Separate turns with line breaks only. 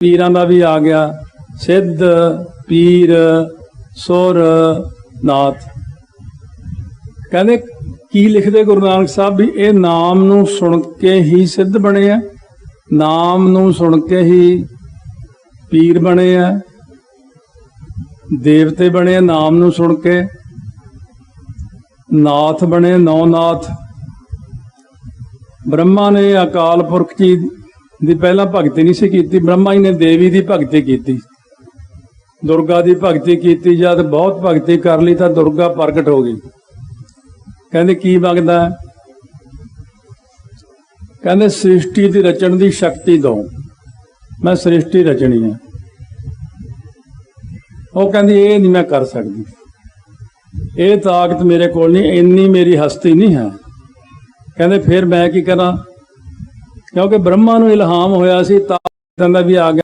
ਪੀਰਾਂ ਦਾ ਵੀ ਆ ਗਿਆ। ਸਿੱਧ ਪੀਰ ਸੁਰ ਨਾਥ। ਕਹਿੰਦੇ, ਕੀ ਲਿਖਦੇ ਗੁਰੂ ਨਾਨਕ ਸਾਹਿਬ ਵੀ ਇਹ ਨਾਮ ਨੂੰ ਸੁਣ ਕੇ ਹੀ ਸਿੱਧ ਬਣੇ ਆ। ਨਾਮ ਨੂੰ ਸੁਣ ਕੇ ਹੀ ਪੀਰ ਬਣੇ ਆ। ਦੇਵਤੇ ਬਣੇ ਆ, ਨਾਮ ਨੂੰ ਸੁਣ ਕੇ। ਨਾਥ ਬਣੇ, ਨੌ ਨਾਥ। ਬ੍ਰਹਮਾ ਨੇ ਅਕਾਲ ਪੁਰਖ ਜੀ ਦੀ ਪਹਿਲਾਂ ਭਗਤੀ ਨਹੀਂ ਸੀ ਕੀਤੀ, ਬ੍ਰਹਮਾ ਜੀ ਨੇ ਦੇਵੀ ਦੀ ਭਗਤੀ ਕੀਤੀ। ਦੁਰਗਾ ਦੀ ਭਗਤੀ ਕੀਤੀ, ਜਦ ਬਹੁਤ ਭਗਤੀ ਕਰ ਲਈ ਤਾਂ ਦੁਰਗਾ ਪ੍ਰਗਟ ਹੋ ਗਈ। ਕਹਿੰਦੇ ਕੀ ਮੰਗਦਾ ਕਹਿੰਦੇ ਸ੍ਰਿਸ਼ਟੀ ਦੀ ਰਚਣ ਦੀ ਸ਼ਕਤੀ ਦੋ। ਮੈਂ ਸ੍ਰਿਸ਼ਟੀ ਰਚਣੀ ਹੈ। ਉਹ ਕਹਿੰਦੀ, ਇਹ ਨਹੀਂ ਮੈਂ ਕਰ ਸਕਦੀ। ਇਹ ਤਾਕਤ ਮੇਰੇ ਕੋਲ ਨਹੀਂ, ਇੰਨੀ ਮੇਰੀ ਹਸਤੀ ਨਹੀਂ ਹੈ। ਕਹਿੰਦੇ, ਫਿਰ ਮੈਂ ਕੀ ਕਰਾਂ? ਕਿਉਂਕਿ ਬ੍ਰਹਮਾ ਨੂੰ ਇਲਹਾਮ ਹੋਇਆ ਸੀ ਤਾਂ ਦਾ ਵੀ ਆ ਗਿਆ।